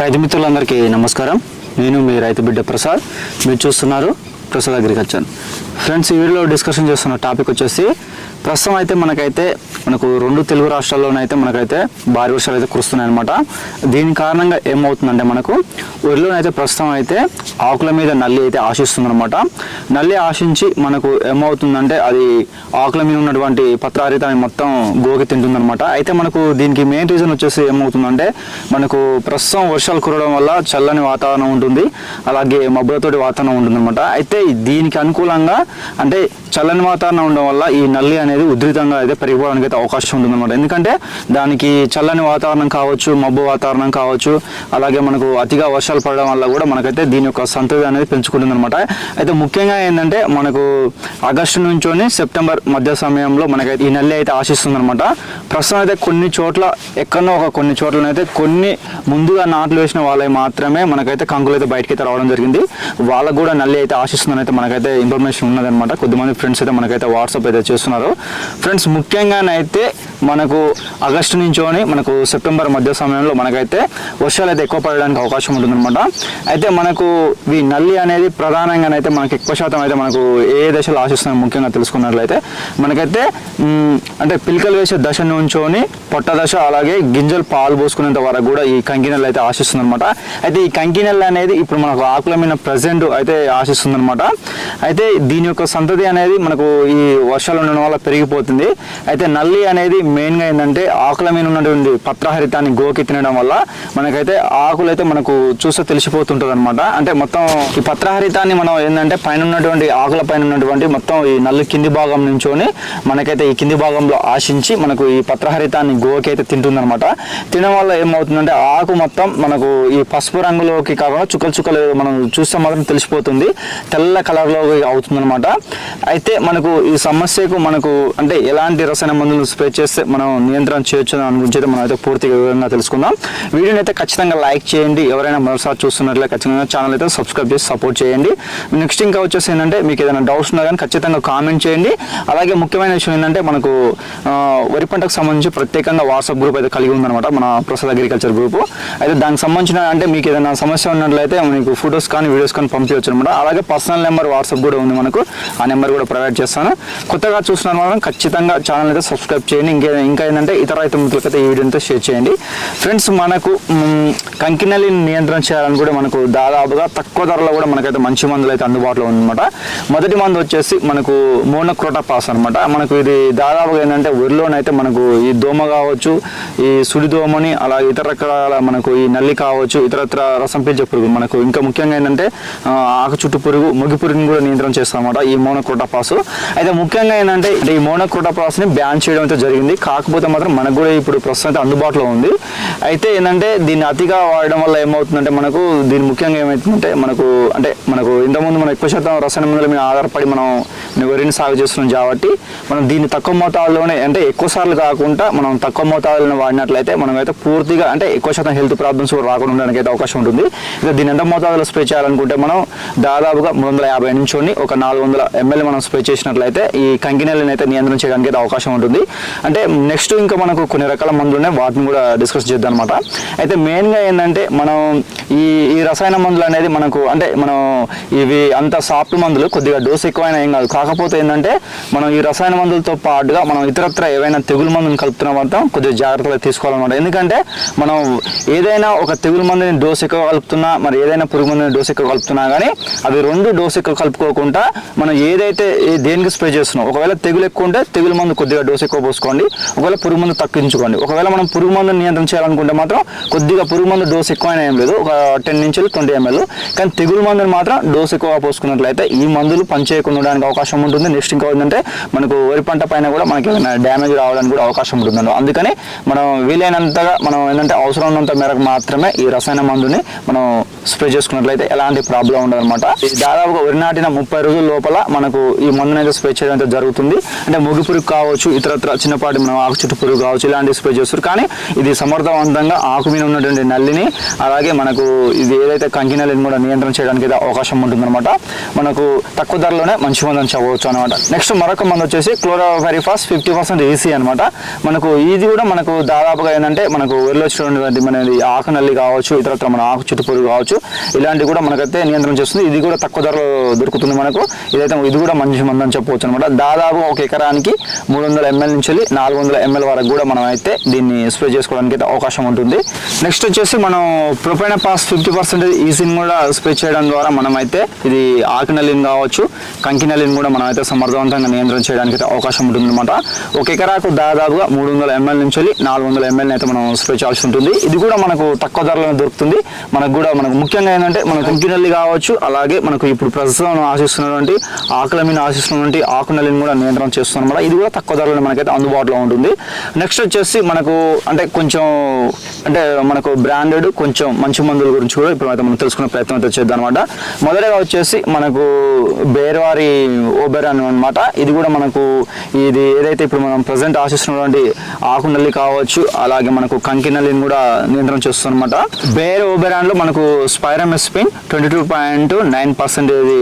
రైతు మిత్రులందరికీ నమస్కారం. నేను మీ రైతు బిడ్డ ప్రసాద్. మీరు చూస్తున్నారు ప్రసాద్ అగ్రికల్చర్. ఫ్రెండ్స్ ఈ వీడియోలో డిస్కషన్ చేస్తున్న టాపిక్ వచ్చేసి ప్రస్తుతం అయితే మనకైతే మనకు రెండు తెలుగు రాష్ట్రాల్లోనైతే మనకైతే భారీ వర్షాలు అయితే కురుస్తున్నాయి అనమాట దీని కారణంగా ఏమవుతుందంటే మనకు వరిలోనైతే ప్రస్తుతం అయితే ఆకుల మీద నల్లి అయితే ఆశిస్తుందనమాట నల్లి ఆశించి మనకు ఏమవుతుందంటే అది ఆకుల మీద ఉన్నటువంటి పత్రహరితాన్ని మొత్తం గోకి తింటుందనమాట అయితే మనకు దీనికి మెయిన్ రీజన్ వచ్చేసి ఏమవుతుందంటే మనకు ప్రస్తుతం వర్షాలు కురవడం వల్ల చల్లని వాతావరణం ఉంటుంది. అలాగే మబ్బులతోటి వాతావరణం ఉంటుందన్నమాట. అయితే దీనికి అనుకూలంగా అంటే చల్లని వాతావరణం ఉండడం వల్ల ఈ నల్లి అనేది ఉధృతంగా అయితే పెరిగిపోవడానికి అయితే అవకాశం ఉంటుందన్నమాట. ఎందుకంటే దానికి చల్లని వాతావరణం కావచ్చు మబ్బు వాతావరణం కావచ్చు అలాగే మనకు అతిగా వర్షాలు పడడం వల్ల కూడా మనకైతే దీని యొక్క సంతతి అనేది పెంచుకుంటుంది అనమాట అయితే ముఖ్యంగా ఏంటంటే మనకు ఆగస్టు నుంచోని సెప్టెంబర్ మధ్య సమయంలో మనకైతే ఈ నల్లి అయితే ఆశిస్తుంది అనమాట ప్రస్తుతం అయితే కొన్ని చోట్ల ఎక్కడో ఒక కొన్ని చోట్లనైతే కొన్ని ముందుగా నాట్లు వేసిన వాళ్ళవి మాత్రమే మనకైతే కంకులు అయితే బయటకి అయితే రావడం జరిగింది. వాళ్ళకు కూడా నల్లి అయితే ఆశిస్తుందని అయితే మనకైతే ఇన్ఫర్మేషన్ ఉన్నదనమాట కొద్దిమంది ఫ్రెండ్స్ అయితే మనకైతే వాట్సాప్ అయితే చేస్తున్నారు. ఫ్రెండ్స్ ముఖ్యంగానైతే మనకు ఆగస్టు నుంచోని మనకు సెప్టెంబర్ మధ్య సమయంలో మనకైతే వర్షాలు అయితే ఎక్కువ పడడానికి అవకాశం ఉంటుందన్నమాట. అయితే మనకు ఈ నల్లి అనేది ప్రధానంగానైతే మనకి ఎక్కువ శాతం అయితే మనకు ఏ దశలో ఆశిస్తున్నాం ముఖ్యంగా తెలుసుకున్నట్లయితే మనకైతే అంటే పిలకలు వేసే దశ నుంచోని పొట్ట దశ అలాగే గింజలు పాలు పోసుకునేంత వరకు కూడా ఈ కంకినెల్ అయితే ఆశిస్తుంది అనమాట అయితే ఈ కంకినెల్ అనేది ఇప్పుడు మనకు ఆకుల మీద ప్రజెంట్ అయితే ఆశిస్తుంది అనమాట అయితే దీని యొక్క సంతతి అనేది మనకు ఈ వర్షాలు ఉండడం వల్ల పెరిగిపోతుంది. అయితే నల్లి అనేది మెయిన్గా ఏంటంటే ఆకుల మీద ఉన్నటువంటి పత్రహరితాన్ని గోకి తినడం వల్ల మనకైతే ఆకులు అయితే మనకు చూస్తే తెలిసిపోతుంటుంది అనమాట అంటే మొత్తం ఈ పత్రహరితాన్ని మనం ఏంటంటే పైన ఉన్నటువంటి ఆకుల పైన ఉన్నటువంటి మొత్తం ఈ నల్లి కింది భాగం నుంచోని మనకైతే ఈ కింది భాగంలో ఆశించి మనకు ఈ పత్రహరితాన్ని గోకి అయితే తింటుందన్నమాట. తినడం వల్ల ఏమవుతుందంటే ఆకు మొత్తం మనకు ఈ పసుపు రంగులోకి కాకుండా చుక్కలు చుక్కలు మనం చూస్తే మాత్రం తెలిసిపోతుంది. తెల్ల కలర్లో అవుతుందనమాట అయితే మనకు ఈ సమస్యకు మనకు అంటే ఎలాంటి రసాయన మందులు స్ప్రే చేస్తే మనం నియంత్రణ చేయొచ్చు దాని గురించి అయితే మనం అయితే పూర్తిగా వివరంగా తెలుసుకుందాం. వీడియోని అయితే ఖచ్చితంగా లైక్ చేయండి. ఎవరైనా మరోసారి చూస్తున్నట్లయితే ఖచ్చితంగా ఛానల్ అయితే సబ్స్క్రైబ్ చేసి సపోర్ట్ చేయండి. నెక్స్ట్ ఇంకా వచ్చేసి ఏంటంటే మీకు ఏదైనా డౌట్స్ ఉన్నా కానీ ఖచ్చితంగా కామెంట్ చేయండి. అలాగే ముఖ్యమైన విషయం ఏంటంటే మనకు వరి పంటకు సంబంధించి ప్రత్యేకంగా వాట్సాప్ గ్రూప్ అయితే కలిగి ఉందన్నమాట. మన ప్రసాద్ అగ్రికల్చర్ గ్రూప్ అయితే దానికి సంబంధించిన అంటే మీకు ఏదైనా సమస్య ఉన్నట్లయితే మీకు ఫొటోస్ కానీ వీడియోస్ కానీ పంపించవచ్చు అనమాట అలాగే పర్సనల్ నెంబర్ వాట్సాప్ కూడా ఉంది మనకు. ఆ నెంబర్ కూడా ప్రొవైడ్ చేస్తాను. కొత్తగా చూస్తున్నాను మాత్రం ఖచ్చితంగా ఛానల్ అయితే సబ్స్క్రైబ్ చేయండి. ఇంకా ఇంకా ఏంటంటే ఇతర రైతు మిత్రులకైతే ఈ వీడియోతో షేర్ చేయండి. ఫ్రెండ్స్ మనకు మ్, నియంత్రణ చేయాలని కూడా మనకు దాదాపుగా తక్కువ ధరలో కూడా మనకైతే మంచి మందులు అయితే అందుబాటులో ఉందన్నమాట. మొదటి మందు వచ్చేసి మనకు మోనోక్రోటా పాస్ అనమాట మనకు ఇది దాదాపుగా ఏంటంటే వరిలోనైతే మనకు ఈ దోమ కావచ్చు ఈ సుడి దోమని అలా ఇతర రకాల మనకు ఈ నల్లి కావచ్చు ఇతరత్ర రసం పీల్చే పురుగు మనకు ఇంకా ముఖ్యంగా ఏంటంటే ఆకు చుట్టు పురుగు మొగి పురుగుని కూడా నియంత్రణ చేస్తాం అనమాట ఈ మోనోక్రోటా పాస్ అయితే ముఖ్యంగా ఏంటంటే ఈ మోనోక్రోటా పాస్ని బ్యాన్ చేయడం అయితే జరిగింది. కాకపోతే మాత్రం మనకు కూడా ఇప్పుడు ప్రస్తుతం అయితే అందుబాటులో ఉంది. అయితే ఏంటంటే దీన్ని అతిగా వాడడం వల్ల ఏమవుతుందంటే మనకు దీని ముఖ్యంగా ఏమవుతుందంటే మనకు అంటే మనకు ఇంతకుముందు మనం ఎక్కువ శాతం రసాయన మందుల మీద ఆధారపడి మనం వరిని సాగు చేస్తున్నాం కాబట్టి మనం దీన్ని తక్కువ మోతాదులోనే అంటే ఎక్కువ సార్లు కాకుండా మనం తక్కువ మోతాదులను వాడినట్లయితే మనం అయితే పూర్తిగా అంటే ఎక్కువ శాతం హెల్త్ ప్రాబ్లమ్స్ కూడా రాకుండా ఉండడానికి అయితే అవకాశం ఉంటుంది. ఇక దీని ఎంత మోతాదులో స్ప్రే చేయాలనుకుంటే మనం దాదాపుగా మూడు వందల యాభై నుంచి ఒక నాలుగు వందల ఎంఎల్ మనం స్ప్రే చేసినట్లయితే ఈ కంకినెల్ని అయితే నియంత్రణ చేయడానికి అయితే అవకాశం ఉంటుంది. అంటే నెక్స్ట్ ఇంకా మనకు కొన్ని రకాల మందులు ఉన్నాయి. వాటిని కూడా డిస్కస్ చేద్దాం అనమాట అయితే మెయిన్గా ఏంటంటే మనం ఈ ఈ రసాయన మందులు అనేది మనకు అంటే మనం ఇవి అంత సాఫ్ట్ మందులు కొద్దిగా డోస్ ఎక్కువైనా ఏం కాదు. కాకపోతే ఏంటంటే మనం ఈ రసాయన మందులతో పాటుగా మనం ఇతరత్ర ఏవైనా తెగులు మందులు కలుపుతున్న మాత్రం కొద్దిగా జాగ్రత్తగా తీసుకోవాలన్నమాట. ఎందుకంటే మనం ఏదైనా ఒక తెగులు మందుని డోస్ ఎక్కువ కలుపుతున్నా మరి ఏదైనా పురుగు మందుని డోస్ ఎక్కువ కలుపుతున్నా కానీ అవి రెండు డోస్ ఎక్కువ కలుపుకోకుండా మనం ఏదైతే దేనికి స్ప్రే చేస్తున్నాం ఒకవేళ తెగులు ఎక్కువ ఉంటే తెగులు మందు కొద్దిగా డోస్ ఎక్కువ పోసుకోండి. ఒకవేళ పురుగు మందు తగ్గించుకోండి. ఒకవేళ మనం పురుగు మందు నియంత్రణ చేయాలనుకుంటే మాత్రం కొద్దిగా పురుగు మందు డోస్ ఎక్కువైనా ఏం లేదు. ఒక టెన్ నుంచి ట్వంటీ ఎంఎల్. కానీ తెగులు మందుని మాత్రం డోస్ ఎక్కువ పోసుకున్నట్లయితే ఈ మందులు పనిచేయకుండా ఉండడానికి అవకాశం ఉంటుంది. నెక్స్ట్ ఇంకా ఏంటంటే మనకు వరి పంట పైన కూడా మనకి ఏమైనా డ్యామేజ్ రావడానికి కూడా అవకాశం ఉంటుందండి. అందుకని మనం వీలైనంతగా మనం ఏంటంటే అవసరం ఉన్నంత మేరకు మాత్రమే ఈ రసాయన మందుని మనం స్ప్రే చేసుకున్నట్లయితే ఎలాంటి ప్రాబ్లం ఉండదు అనమాట దాదాపుగా వరి నాటిన ముప్పై రోజుల లోపల మనకు ఈ మందునైతే స్ప్రే చేయడం అయితే జరుగుతుంది. అంటే ముగి పురుగు కావచ్చు ఇతరత్ర చిన్నపాటి మనం ఆకు చుట్టు పురుగు కావచ్చు ఇలాంటి స్ప్రే చేస్తారు. కానీ ఇది సమర్థవంతంగా ఆకు మీద ఉన్నటువంటి నల్లిని అలాగే మనకు ఇది ఏదైతే కంకి నల్లిని కూడా నియంత్రణ చేయడానికి అయితే అవకాశం ఉంటుందన్నమాట. మనకు తక్కువ ధరలోనే మంచి మందని చెప్పవచ్చు అనమాట నెక్స్ట్ మరొక మందు వచ్చేసి క్లోరోఫెరిఫాస్ ఫిఫ్టీ పర్సెంట్ ఈసీ అనమాట మనకు ఇది కూడా మనకు దాదాపుగా ఏంటంటే మనకు వరిలో వచ్చినటువంటి మనది ఆకు నల్లి కావచ్చు ఇతరత్ర మన ఆకు చుట్టు పురుగు కావచ్చు ఇలాంటివి కూడా మనకైతే నియంత్రణ చేస్తుంది. ఇది కూడా తక్కువ ధరలో దొరుకుతుంది మనకు. ఇదైతే ఇది కూడా మంచి మంది అని చెప్పవచ్చు అనమాట. దాదాపు ఒక ఎకరానికి మూడు వందల ఎంఎల్ నుంచి నాలుగు వందల ఎంఎల్ వరకు కూడా మనం అయితే దీన్ని స్ప్రే చేసుకోవడానికి అయితే అవకాశం ఉంటుంది. నెక్స్ట్ వచ్చేసి మనం ప్రొపైన పాస్ ఫిఫ్టీ పర్సెంటేజ్ ఈసీని కూడా స్ప్రే చేయడం ద్వారా మనం అయితే ఇది ఆకు నల్లిని కావచ్చు కంకి కూడా మనం అయితే సమర్థవంతంగా నియంత్రణ చేయడానికి అయితే అవకాశం ఉంటుంది అనమాట. ఒక ఎకరాకు దాదాపుగా మూడు వందల ఎంఎల్ నుంచి నాలుగు వందల ఎంఎల్ అయితే మనం స్ప్రే చేయాల్సి ఉంటుంది. ఇది కూడా మనకు తక్కువ ధరలో దొరుకుతుంది. మనకు కూడా మనకు ముఖ్యంగా ఏంటంటే మన కంకి నల్లి కావచ్చు అలాగే మనకు ఇప్పుడు ప్రస్తుతం ఆశిస్తున్నటువంటి ఆకుల మీద ఆశిస్తున్నటువంటి ఆకు నల్లిని కూడా నియంత్రణ చేస్తున్నాం అనమాట ఇది కూడా తక్కువ ధరలో మనకైతే అందుబాటులో ఉంటుంది. నెక్స్ట్ వచ్చేసి మనకు అంటే కొంచెం అంటే మనకు బ్రాండెడ్ కొంచెం మంచి మందుల గురించి కూడా ఇప్పుడు అయితే మనం తెలుసుకునే ప్రయత్నం అయితే చేద్దాం అనమాట మొదటగా వచ్చేసి మనకు బేర్వారి ఓబెరాన్ అనమాట ఇది కూడా మనకు ఇది ఏదైతే ఇప్పుడు మనం ప్రజెంట్ ఆశిస్తున్నటువంటి ఆకు నల్లి కావచ్చు అలాగే మనకు కంకి నల్లిని కూడా నియంత్రణ చేస్తుంది అనమాట బేర్ ఓబెరాన్లో మనకు spiromesifen twenty two point nine percentage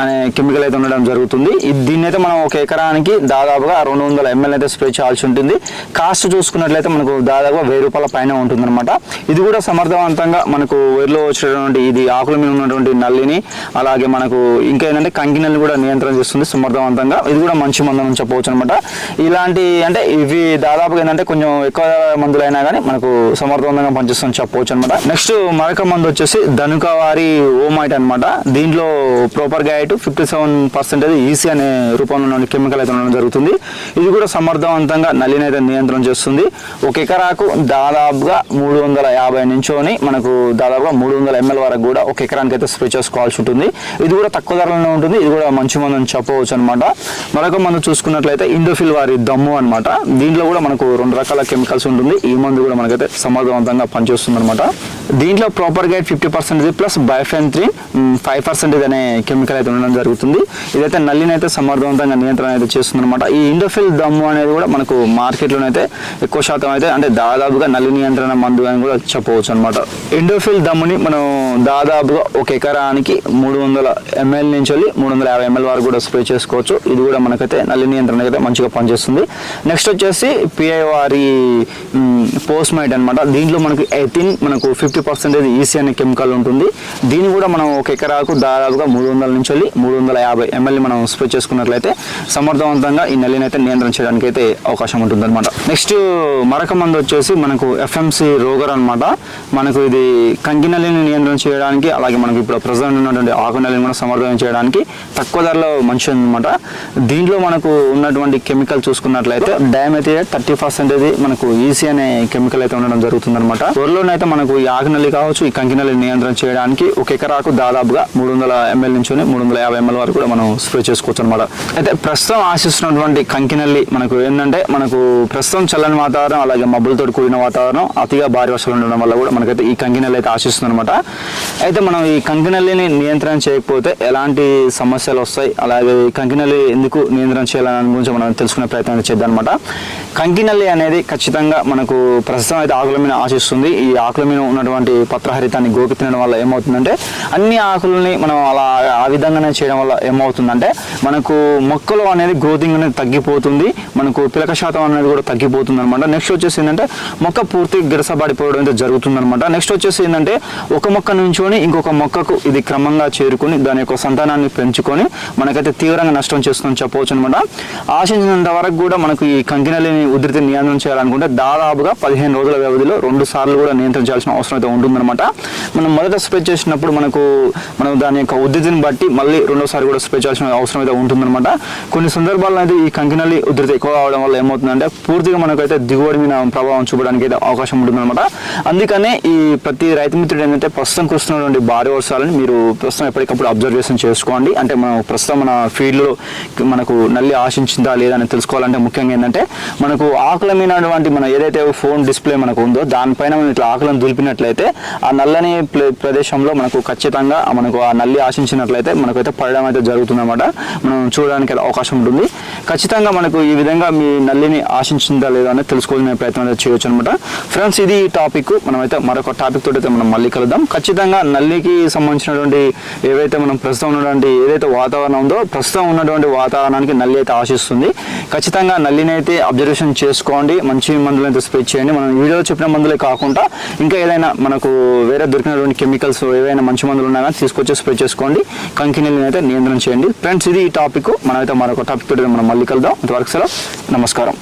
అనే కెమికల్ అయితే ఉండడం జరుగుతుంది. దీన్ని అయితే మనం ఒక ఎకరానికి దాదాపుగా రెండు వందల ఎంఎల్ అయితే స్ప్రే చేయాల్సి ఉంటుంది. కాస్ట్ చూసుకున్నట్లయితే మనకు దాదాపుగా వెయ్యి రూపాయల పైన ఉంటుందన్నమాట. ఇది కూడా సమర్థవంతంగా మనకు వరిలో వచ్చినటువంటి ఇది ఆకుల మీద ఉన్నటువంటి నల్లిని అలాగే మనకు ఇంకా ఏంటంటే కంకినల్ని కూడా నియంత్రణ చేస్తుంది సమర్థవంతంగా. ఇది కూడా మంచి మందం అని చెప్పవచ్చు అనమాట ఇలాంటి అంటే ఇవి దాదాపుగా ఏంటంటే కొంచెం ఎక్కువ మందులైనా కానీ మనకు సమర్థవంతంగా పనిచేస్తుందని చెప్పవచ్చు అనమాట నెక్స్ట్ మరొక మందు వచ్చేసి ధనుక వారి ఓమైట్ అనమాట దీంట్లో propargite fifty seven percentage EC అనే రూపంలో ఉన్న కెమికల్ అయితే ఉండడం జరుగుతుంది. ఇది కూడా సమర్థవంతంగా నల్లిని అయితే నియంత్రణ చేస్తుంది. ఒక ఎకరాకు దాదాపుగా మూడు వందల యాభై నుంచోని మనకు దాదాపుగా మూడు వందల ఎంఎల్ వరకు కూడా ఒక ఎకరానికి అయితే స్ప్రే చేసుకోవాల్సి ఉంటుంది. ఇది కూడా తక్కువ ధరలోనే ఉంటుంది. ఇది కూడా మంచి మందు అని చెప్పవచ్చు అనమాట మరొక మందు చూసుకున్నట్లయితే ఇండోఫిల్ వారి దమ్ము అనమాట దీంట్లో కూడా మనకు రెండు రకాల కెమికల్స్ ఉంటుంది. ఈ మందు కూడా మనకైతే సమర్థవంతంగా పనిచేస్తుంది అనమాట దీంట్లో propargite fifty percentage plus bifenthrin three five percentage అనే కెమికల్ అయితే ఉండడం జరుగుతుంది. ఇదైతే నల్లిని అయితే సమర్థవంతంగా నియంత్రణ అయితే చేస్తుంది అనమాట ఈ ఇండోఫిల్ దమ్ము అనేది కూడా మనకు మార్కెట్లోనైతే ఎక్కువ శాతం అయితే అంటే దాదాపుగా నల్లి నియంత్రణ మందు అని కూడా చెప్పవచ్చు అనమాట ఇండోఫిల్ దమ్ముని మనం దాదాపుగా ఒక ఎకరానికి మూడు వందల ఎంఎల్ నుంచి వెళ్ళి మూడు వందల యాభై ఎంఎల్ వరకు కూడా స్ప్రే చేసుకోవచ్చు. ఇది కూడా మనకైతే నల్లి నియంత్రణ అయితే మంచిగా పనిచేస్తుంది. నెక్స్ట్ వచ్చేసి పిఐ పోస్ట్ మైట్ అనమాట దీంట్లో మనకు ఎయిటీన్ మనకు ఫిఫ్టీ ఫిఫ్టీ పర్సెంటేజ్ ఈసీ అనే కెమికల్ ఉంటుంది. దీన్ని కూడా మనం ఒక ఎకరాకు దాదాపుగా మూడు వందల నుంచి వెళ్ళి మూడు వందల యాభై ఎంఎల్ మనం స్ప్రే చేసుకున్నట్లయితే సమర్థవంతంగా ఈ నల్లిని అయితే నియంత్రణ చేయడానికి అయితే అవకాశం ఉంటుంది అనమాట నెక్స్ట్ మరొక మందు వచ్చేసి మనకు ఎఫ్ఎంసి రోగర్ అనమాట మనకు ఇది కంకి నల్లిని నియంత్రణ చేయడానికి అలాగే మనకు ఇప్పుడు ప్రజెంట్ ఉన్నటువంటి ఆకు నల్లిని కూడా సమర్థం చేయడానికి తక్కువ ధరలో మంచి అనమాట దీంట్లో మనకు ఉన్నటువంటి కెమికల్ చూసుకున్నట్లయితే డయామెథియేట్ థర్టీ పర్సెంటేజ్ మనకు ఈసీ అనే కెమికల్ అయితే ఉండడం జరుగుతుంది అనమాట త్వరలోనైతే మనకు ఈ ఆకు కాకినల్లి కావచ్చు ఈ కంకినల్లి నియంత్రణ చేయడానికి ఒక ఎకరాకు దాదాపుగా మూడు వందల ఎంఎల్ నుంచి మూడు వందల యాభై ఎంఎల్ వరకు కూడా మనం స్ప్రే చేసుకోవచ్చు అనమాట అయితే ప్రస్తుతం ఆశిస్తున్నటువంటి కంకినల్లి మనకు ఏంటంటే మనకు ప్రస్తుతం చల్లని వాతావరణం అలాగే మబ్బులతో కూడిన వాతావరణం అతిగా భారీ వర్షాలు ఉండడం వల్ల కూడా మనకైతే ఈ కంకినల్లి అయితే ఆశిస్తుంది అనమాట అయితే మనం ఈ కంకినల్లిని నియంత్రణ చేయకపోతే ఎలాంటి సమస్యలు వస్తాయి అలాగే కంకినల్లి ఎందుకు నియంత్రణ చేయాలని గురించి మనం తెలుసుకునే ప్రయత్నం చేద్దాం అనమాట కంకినల్లి అనేది ఖచ్చితంగా మనకు ప్రస్తుతం అయితే ఆకుల మీద ఆశిస్తుంది. ఈ ఆకుల మీద ఉన్నటువంటి పత్రహరితాన్ని గోకి తినడం వల్ల ఏమవుతుందంటే అన్ని ఆకులని మనం అలా ఆ విధంగానే చేయడం వల్ల ఏమవుతుందంటే మనకు మొక్కలు అనేది గ్రోతింగ్ అనేది తగ్గిపోతుంది. మనకు పిలక శాతం అనేది కూడా తగ్గిపోతుంది అనమాట నెక్స్ట్ వచ్చేసి ఏంటంటే మొక్క పూర్తి గిరసబడిపోవడం అయితే జరుగుతుంది అనమాట నెక్స్ట్ వచ్చేసి ఏంటంటే ఒక మొక్క నుంచొని ఇంకొక మొక్కకు ఇది క్రమంగా చేరుకుని దాని యొక్క సంతానాన్ని పెంచుకొని మనకైతే తీవ్రంగా నష్టం చేస్తుందని చెప్పవచ్చు అనమాట ఆశించినంత వరకు కూడా మనకు ఈ కంకినల్లిని ఉధృతిని నియంత్రణ చేయాలనుకుంటే దాదాపుగా పదిహేను రోజుల వ్యవధిలో రెండు సార్లు కూడా నియంత్రించాల్సిన అవసరం అయితే ఉంటుందన్నమాట. మనం మొదట స్ప్రే చేసినప్పుడు మనకు మనం దాని యొక్క ఉధృతిని బట్టి మళ్ళీ రెండోసారి కూడా స్ప్రే చేయాల్సిన అవసరం అయితే ఉంటుందన్నమాట. కొన్ని సందర్భాల్లో అయితే ఈ కంకినల్లి ఉధృతి ఎక్కువ అవడం వల్ల ఏమవుతుందంటే పూర్తిగా మనకైతే దిగుబడి మీద ప్రభావం చూపడానికి అయితే అవకాశం ఉంటుందన్నమాట. అందుకనే ఈ ప్రతి రైతు మిత్రుడు ఏంటంటే ప్రస్తుతం కురుస్తున్నటువంటి భారీ వర్షాలను మీరు ప్రస్తుతం ఎప్పటికప్పుడు అబ్జర్వేషన్ చేసుకోండి. అంటే మనం ప్రస్తుతం మన ఫీల్డ్లో మనకు నల్లి ఆశించిందా లేదా అని తెలుసుకోవాలంటే ముఖ్యంగా ఏంటంటే మనం మనకు ఆకుల మీనటువంటి మన ఏదైతే ఫోన్ డిస్ప్లే మనకు ఉందో దానిపైన మనం ఇట్లా ఆకులను దులిపినట్లయితే ఆ నల్లని ప్లే- ప్రదేశంలో మనకు ఖచ్చితంగా మనకు ఆ నల్లి ఆశించినట్లయితే మనకైతే పడడం అయితే జరుగుతుంది అనమాట మనం చూడడానికి అవకాశం ఉంటుంది. ఖచ్చితంగా మనకు ఈ విధంగా మీ నల్లిని ఆశించిందా లేదా అనేది తెలుసుకోవాలనే ప్రయత్నం అయితే చేయొచ్చు అనమాట ఫ్రెండ్స్ ఇది టాపిక్. మనమైతే మరొక టాపిక్ తోటి అయితే మనం మళ్ళీ కలుద్దాం. ఖచ్చితంగా నల్లికి సంబంధించినటువంటి ఏవైతే మనం ప్రస్తుతం ఉన్నటువంటి ఏదైతే వాతావరణం ఉందో ప్రస్తుతం ఉన్నటువంటి వాతావరణానికి నల్లి అయితే ఆశిస్తుంది. ఖచ్చితంగా నల్లిని అయితే రిజిస్ట్రేషన్ చేసుకోండి మంచి మందులు అయితే స్ప్రే చేయండి. మనం వీడియోలో చెప్పిన మందులే కాకుండా ఇంకా ఏదైనా మనకు వేరే దొరికినటువంటి కెమికల్స్ ఏవైనా మంచి మందులు ఉన్నా కానీ తీసుకొచ్చి స్ప్రే చేసుకోండి. కంకినీళ్ళని అయితే నియంత్రణ చేయండి. ఫ్రెండ్స్ ఇది ఈ టాపిక్. మనమైతే మరొక టాపిక్ తోటి మనం మళ్ళీ కలుద్దాం. అంతవరకు సెలవు. నమస్కారం.